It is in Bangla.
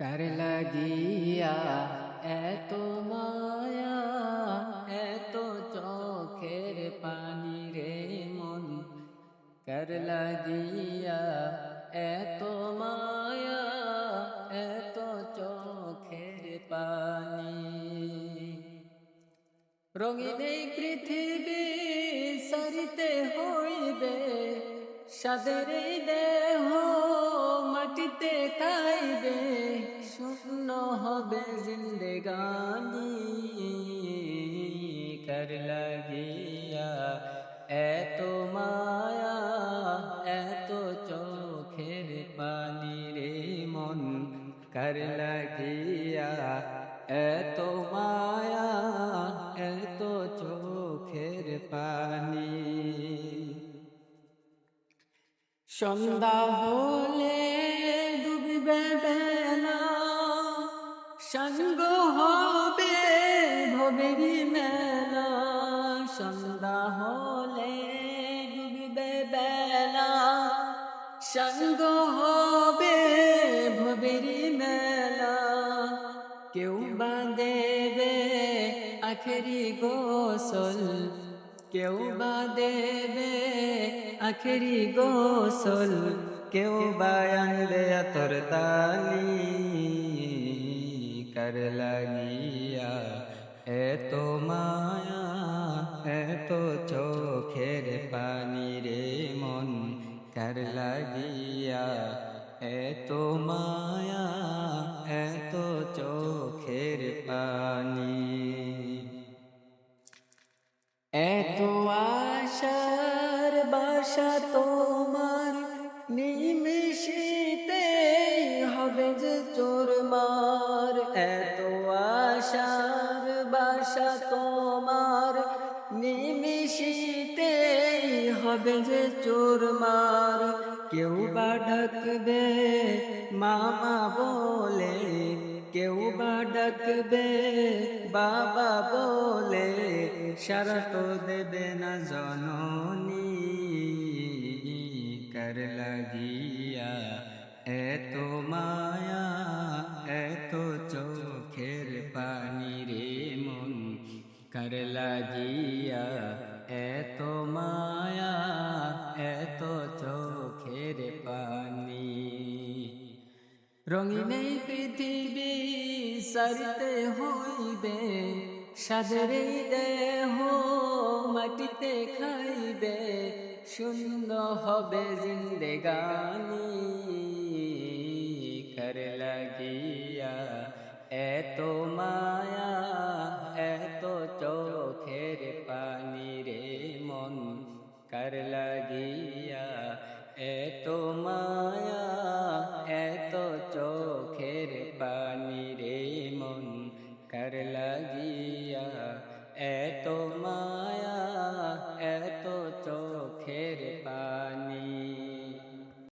কার লাগিয়া এত মায়া, এত চোখের পানি রে মন। কার লাগিয়া এত মায়া, এত চোখের পানি। রঙিন এই পৃথিবী সারিতে হইবে, সাদের দেহ মাটিতে খাইবে শূন্য হবে জিন্দেগানি। কর লাগিয়া এত মায়া, এত চোখের পানি রে মন। কর লাগিয়া এত মায়া, এত চোখের পানি। সন্ধ্যা হলে বেলা সঙ্গ হবে ভবেরি মেলা। সন্ধ্যা হলে ডুববে বেলা। সঙ্গ হবে ভবেরি মেলা। কেউ বা দেবে আখেরি গোসল। কেউ বা দেবে আখেরি গোসল। কেউ বা আনবে আতর তালি কর লাগিয়া? এত মায়া এত চোখের পানি রে মন কর লাগিয়া? এত মায়া এত চোখের পানি। এত আশার বাসা তোমার নিমিশিতে হবে যে চোর মার। এত আশার বাসা তোমার। নিমিশিতে হবে যে চোর মার। কেউ বা ডাকবে মামা বলে। কেউ বা ডাকবে, বাবা বলে। সারা দেবে না জননী। কর লাগিয়া এত মায়া এত চোখের পানি রে মন কর লাগিয়া এত মায়া এত চোখের পানি রঙিন পৃথিবী সারিতে হইবে সাদের দেহ মাটিতে খাইবে, শূন্য হবে জিন্দেগানি। কর লাগিয়া এত মায়া, এত চোখের পানি রে মন। কর লাগিয়া এত মায়া, এত চোখের পানি রে মন। কর লাগিয়া এত মায়া